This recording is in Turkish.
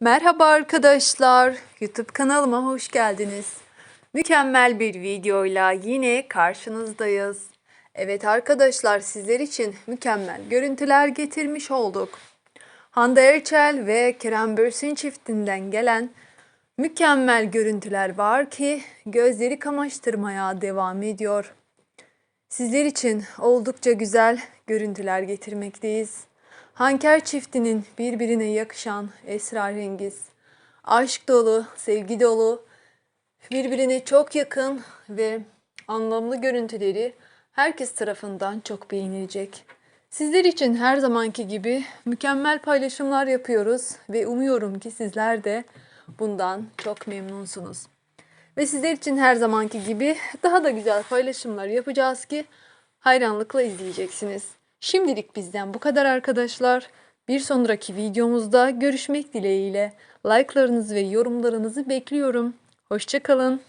Merhaba arkadaşlar. YouTube kanalıma hoş geldiniz. Mükemmel bir videoyla yine karşınızdayız. Evet arkadaşlar sizler için mükemmel görüntüler getirmiş olduk. Hande Erçel ve Kerem Bürsin çiftinden gelen mükemmel görüntüler var ki gözleri kamaştırmaya devam ediyor. Sizler için oldukça güzel görüntüler getirmekteyiz. Hanker çiftinin birbirine yakışan esrarengiz, aşk dolu, sevgi dolu, birbirine çok yakın ve anlamlı görüntüleri herkes tarafından çok beğenilecek. Sizler için her zamanki gibi mükemmel paylaşımlar yapıyoruz ve umuyorum ki sizler de bundan çok memnunsunuz. Ve sizler için her zamanki gibi daha da güzel paylaşımlar yapacağız ki hayranlıkla izleyeceksiniz. Şimdilik bizden bu kadar arkadaşlar. Bir sonraki videomuzda görüşmek dileğiyle. Like'larınızı ve yorumlarınızı bekliyorum. Hoşçakalın.